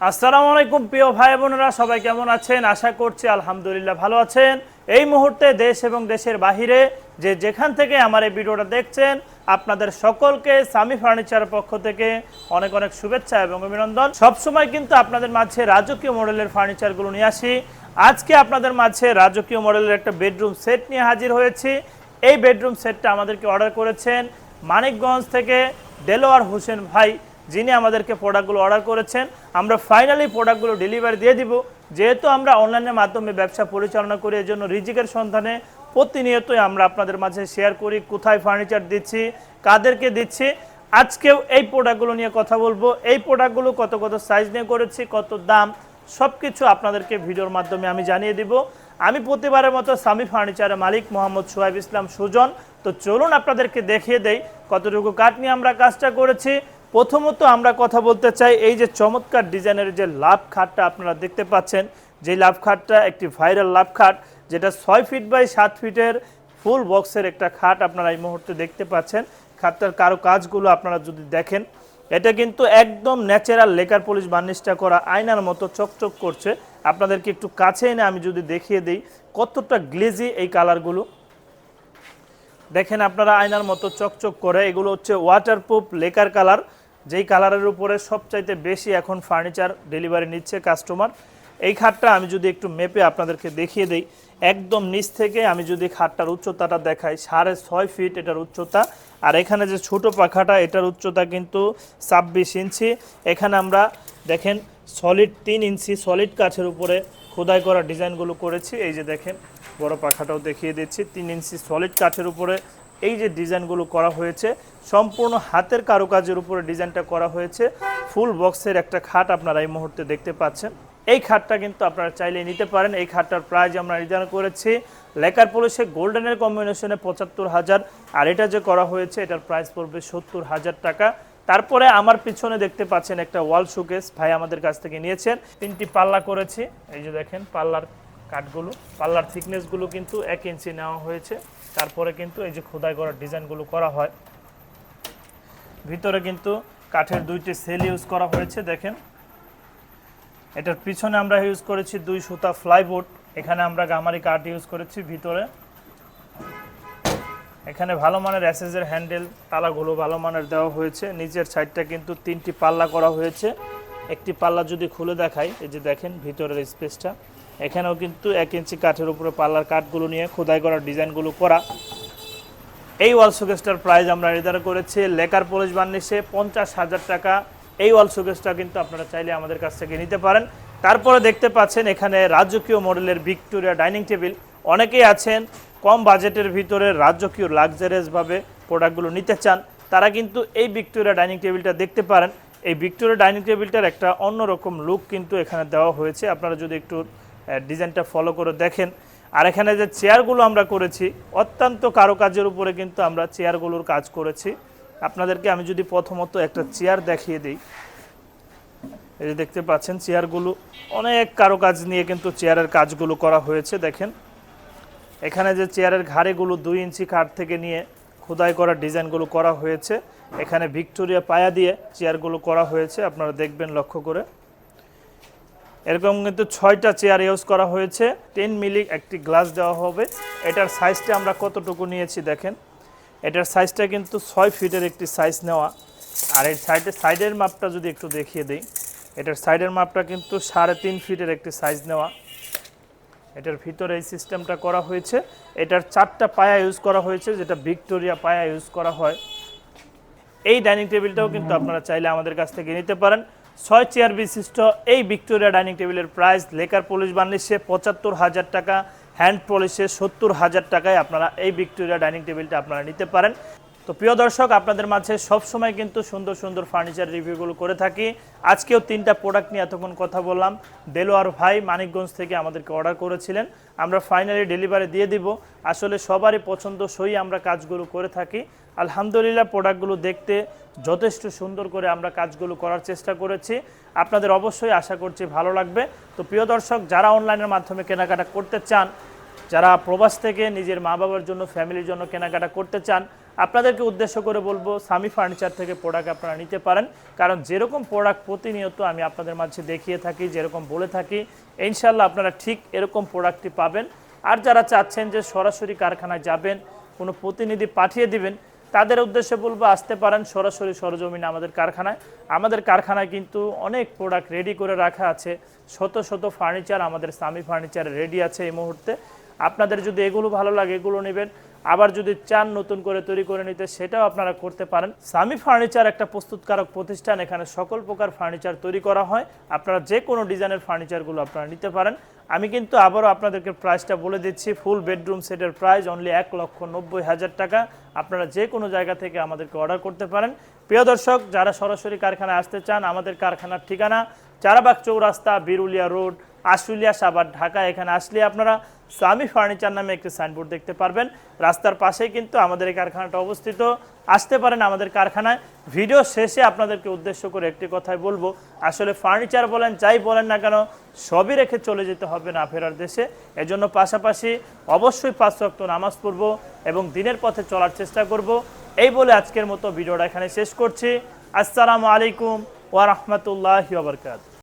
আসসালামু আলাইকুম, প্রিয় ভাই বোনেরা, সবাই কেমন আছেন? আশা করছি আলহামদুলিল্লাহ ভালো আছেন। এই মুহূর্তে দেশ এবং দেশের বাহিরে যে যেখান থেকে আমার এই ভিডিওটা দেখছেন, আপনাদের সকলকে সামি ফার্নিচারের পক্ষ থেকে অনেক অনেক শুভেচ্ছা এবং অভিনন্দন। সবসময় কিন্তু আপনাদের মাঝে রাজকীয় মডেলের ফার্নিচারগুলো নিয়ে আসি। আজকে আপনাদের মাঝে রাজকীয় মডেলের একটা বেডরুম সেট নিয়ে হাজির হয়েছি। এই বেডরুম সেটটা আমাদেরকে অর্ডার করেছেন মানিকগঞ্জ থেকে দেলোয়ার হোসেন ভাই। যিনি আমাদেরকে প্রোডাক্টগুলো অর্ডার করেছেন, আমরা ফাইনালি প্রোডাক্টগুলো ডেলিভারি দিয়ে দিব। যেহেতু আমরা অনলাইনের মাধ্যমে ব্যবসা পরিচালনা করি, এজন্য রিজিকের সন্ধানে প্রতিনিয়তই আমরা আপনাদের মাঝে শেয়ার করি, কোথায় ফার্নিচার দিচ্ছি, কাদেরকে দিচ্ছি। আজকেও এই প্রোডাক্টগুলো নিয়ে কথা বলব। এই প্রোডাক্টগুলো কত কত সাইজ নিয়ে করেছি, কত দাম সব কিছু আপনাদেরকে ভিডিওর মাধ্যমে আমি জানিয়ে দিব। আমি প্রতিবারের মতো সামি ফার্নিচারের মালিক মোহাম্মদ সোহাইব ইসলাম সুজন। তো চলুন আপনাদেরকে দেখিয়ে দেই কতটুকু কাঠ নিয়ে আমরা কাজটা করেছি। প্রথমত আমরা কথা বলতে চাই এই যে চমৎকার ডিজাইনের যে লাভ খাটটা আপনারা দেখতে পাচ্ছেন যে লাভ খাটটা একটি ভাইরাল লাভ খাট, যেটা ছয় ফিট বাই সাত ফিটের ফুল বক্সের একটা খাট আপনারা এই মুহূর্তে দেখতে পাচ্ছেন। খাটটার কারও কাজগুলো আপনারা যদি দেখেন, এটা কিন্তু একদম ন্যাচারাল লেকার পলিশ বার্নিশটা করা আয়নার মতো চকচক করছে। আপনাদেরকে একটু কাছে এনে আমি যদি দেখিয়ে দিই, কতটা গ্লেজি এই কালারগুলো। দেখেন আপনারা আয়নার মতো চকচক করে, এগুলো হচ্ছে ওয়াটারপ্রুফ লেকার কালার। যেই কালারের উপরে সবচাইতে বেশি এখন ফার্নিচার ডেলিভারি নিচ্ছে কাস্টমার, এই খাটটা আমি যদি একটু মেপে আপনাদেরকে দেখিয়ে দেই, একদম নিচ থেকে আমি যদি খাটটার উচ্চতাটা দেখাই, সাড়ে ছয় ফিট এটার উচ্চতা, আর এখানে যে ছোট পাখাটা এটার উচ্চতা কিন্তু ছাব্বিশ ইঞ্চি। এখানে আমরা দেখেন সলিড তিন ইঞ্চি সলিড কাঠের উপরে খোদাই করা ডিজাইনগুলো করেছি। এই যে দেখেন, বড় পাখাটাও দেখিয়ে দিচ্ছি, তিন ইঞ্চি সলিড কাঠের উপরে এই যে ডিজাইনগুলো করা হয়েছে, সম্পূর্ণ হাতের কারুকাজের উপরে ডিজাইনটা করা হয়েছে। ফুল বক্সের একটা খাট আপনারা এই মুহূর্তে দেখতে পাচ্ছেন। এই খাটটা কিন্তু আপনারা চাইলে নিতে পারেন। এই খাটটার প্রাইস আমরা নির্ধারণ করেছি লেকার পলিশে গোল্ডেনের কম্বিনেশনে পঁচাত্তর হাজার। আর এটা যে করা হয়েছে, এটার প্রাইস পড়বে সত্তর হাজার টাকা। তারপরে আমার পিছনে দেখতে পাচ্ছেন একটা ওয়াল শোকেস ভাই আমাদের কাছ থেকে নিয়েছেন। তিনটি পাল্লা করেছি। এই যে দেখেন, পাল্লার কাঠগুলো, পাল্লার থিকনেসগুলো কিন্তু এক ইঞ্চি নেওয়া হয়েছে। তারপরে কিন্তু এই যে খোদাই করা ডিজাইনগুলো করা হয়। ভিতরে কিন্তু কাঠের দুইটি সেল ইউজ করা হয়েছে, দেখেন। এটার পিছনে আমরা ইউজ করেছি দুই সুতা ফ্লাইবোর্ড এখানে আমরা গামারি কাঠ ইউজ করেছি ভিতরে। এখানে ভালো মানের অ্যাসেসের হ্যান্ডেল তালাগুলো ভালো মানের দেওয়া হয়েছে। নিচের সাইডটা কিন্তু তিনটি পাল্লা করা হয়েছে। একটি পাল্লা যদি খুলে দেখাই, এই যে দেখেন ভিতরের স্পেসটা এখানেও কিন্তু এক ইঞ্চি কাঠের উপরে পাল্লার কাঠগুলো নিয়ে খোদাই করা ডিজাইনগুলো করা। এই ওয়াল শোকেসটার প্রাইস আমরা নির্ধারণ করেছি, লেকার পলিশ বার্নিশে পঞ্চাশ হাজার টাকা। এই ওয়াল শোকেসটা কিন্তু আপনারা চাইলে আমাদের কাছ থেকে নিতে পারেন। তারপরে দেখতে পাচ্ছেন এখানে রাজকীয় মডেলের ভিক্টোরিয়া ডাইনিং টেবিল। অনেকেই আছেন, কম বাজেটের ভিতরে রাজকীয় লাক্সারিয়াসভাবে প্রোডাক্টগুলো নিতে চান। তারা কিন্তু এই ভিক্টোরিয়া ডাইনিং টেবিলটা দেখতে পারেন। এই ভিক্টোরিয়া ডাইনিং টেবিলটার একটা অন্যরকম লুক কিন্তু এখানে দেওয়া হয়েছে। আপনারা যদি একটু ডিজাইনটা ফলো করে দেখেন। আর এখানে যে চেয়ারগুলো আমরা করেছি, অত্যন্ত কারুকাজের উপরে কিন্তু আমরা চেয়ারগুলোর কাজ করেছি। আপনাদেরকে আমি যদি প্রথমত একটা চেয়ার দেখিয়ে দিই। এই যে দেখতে পাচ্ছেন চেয়ারগুলো অনেক কারুকাজ নিয়ে কিন্তু চেয়ারের কাজগুলো করা হয়েছে, দেখেন। এখানে যে চেয়ারের ঘাড়েগুলো দুই ইঞ্চি কাঠ থেকে নিয়ে খোদাই করা ডিজাইনগুলো করা হয়েছে। এখানে ভিক্টোরিয়া পায়া দিয়ে চেয়ারগুলো করা হয়েছে, আপনারা দেখবেন লক্ষ্য করে। এরকম কিন্তু ছয়টা চেয়ার ইউজ করা হয়েছে। টেন মিলি একটি গ্লাস দেওয়া হবে। এটার সাইজটা আমরা কতটুকু নিয়েছি দেখেন। এটার সাইজটা কিন্তু ছয় ফিটের একটি সাইজ নেওয়া। আর এই সাইডে সাইডের মাপটা যদি একটু দেখিয়ে দিই, এটার সাইডের মাপটা কিন্তু সাড়ে তিন ফিটের একটি সাইজ নেওয়া। এটার ভিতরে এই সিস্টেমটা করা হয়েছে। এটার চারটা পায়া ইউজ করা হয়েছে, যেটা ভিক্টোরিয়া পায়া ইউজ করা হয়। এই ডাইনিং টেবিলটাও কিন্তু আপনারা চাইলে আমাদের কাছ থেকে নিতে পারেন। ছয় চেয়ার বিশিষ্ট এই ভিক্টোরিয়া ডাইনিং টেবিলের প্রাইস লেকার পলিশ বার্নিশে পঁচাত্তর হাজার টাকা, হ্যান্ড পলিশে সত্তর হাজার টাকায় আপনারা এই ভিক্টোরিয়া ডাইনিং টেবিলটা আপনারা নিতে পারেন। তো প্রিয় দর্শক, আপনাদের মাঝে সব সময় কিন্তু সুন্দর সুন্দর ফার্নিচার রিভিউগুলো করে থাকি। আজকেও তিনটা প্রোডাক্ট নিয়ে এতক্ষণ কথা বললাম। দেলোয়ার ভাই মানিকগঞ্জ থেকে আমাদেরকে অর্ডার করেছিলেন। আমরা ফাইনালি ডেলিভারি দিয়ে দিব। আসলে সবারই পছন্দ সই আমরা কাজগুলো করে থাকি। আলহামদুলিল্লাহ প্রোডাক্টগুলো দেখতে যথেষ্ট সুন্দর করে আমরা কাজগুলো করার চেষ্টা করেছি। আপনাদের অবশ্যই আশা করছি ভালো লাগবে। তো প্রিয় দর্শক, যারা অনলাইনের মাধ্যমে কেনাকাটা করতে চান, যারা প্রবাস থেকে নিজের মা বাবার জন্য ফ্যামিলির জন্য কেনাকাটা করতে চান আপনাদেরকে উদ্দেশ্য করে বলব সামি ফার্নিচার থেকে প্রোডাক্ট আপনারা নিতে পারেন। কারণ যেরকম প্রোডাক্ট প্রতিনিয়ত আমি আপনাদের মাঝে দেখিয়ে থাকি, যেরকম বলে থাকি ইনশাল্লাহ আপনারা ঠিক এরকম প্রোডাক্টটি পাবেন। আর যারা চাচ্ছেন যে সরাসরি কারখানায় যাবেন, কোনো প্রতিনিধি পাঠিয়ে দিবেন, তাদের উদ্দেশ্যে বলব, আসতে পারেন সরাসরি সরজমিনে আমাদের কারখানায়। আমাদের কারখানায় কিন্তু অনেক প্রোডাক্ট রেডি করে রাখা আছে। শত শত ফার্নিচার আমাদের সামি ফার্নিচার রেডি আছে এই মুহূর্তে। আপনাদের যদি এগুলো ভালো লাগে, এগুলো নেবেন। আবার যদি চান নতুন করে তৈরি করে নিতে, সেটাও আপনারা করতে পারেন। সামি ফার্নিচার একটা প্রস্তুতকারক প্রতিষ্ঠান, এখানে সকল প্রকার ফার্নিচার তৈরি করা হয়। আপনারা যে কোনো ডিজাইনের ফার্নিচারগুলো আপনারা নিতে পারেন। আমি কিন্তু আবারও আপনাদেরকে প্রাইসটা বলে দিচ্ছি ফুল বেডরুম সেটের প্রাইস অনলি এক লক্ষ নব্বই হাজার টাকা। আপনারা যে কোনো জায়গা থেকে আমাদেরকে অর্ডার করতে পারেন। প্রিয় দর্শক, যারা সরাসরি কারখানায় আসতে চান, আমাদের কারখানার ঠিকানা, চারাবাগ চৌরাস্তা, বিরুলিয়া রোড আশুলিয়া সাবার ঢাকা। এখানে আসলে আপনারা স্বামী ফার্নিচার নামে একটি সাইনবোর্ড দেখতে পারবেন। রাস্তার পাশেই কিন্তু আমাদের এই কারখানাটা অবস্থিত। আসতে পারেন আমাদের কারখানায়। ভিডিও শেষে আপনাদেরকে উদ্দেশ্য করে একটি কথাই বলব। আসলে ফার্নিচার বলেন, যাই বলেন না কেন, সবই রেখে চলে যেতে হবে না ফেরার দেশে। এজন্য পাশাপাশি অবশ্যই পাঁচ নামাজ পড়ব এবং দিনের পথে চলার চেষ্টা করব। এই বলে আজকের মতো ভিডিওটা এখানে শেষ করছি। আসসালামু আলাইকুম ওয়া বারাকাতুহু।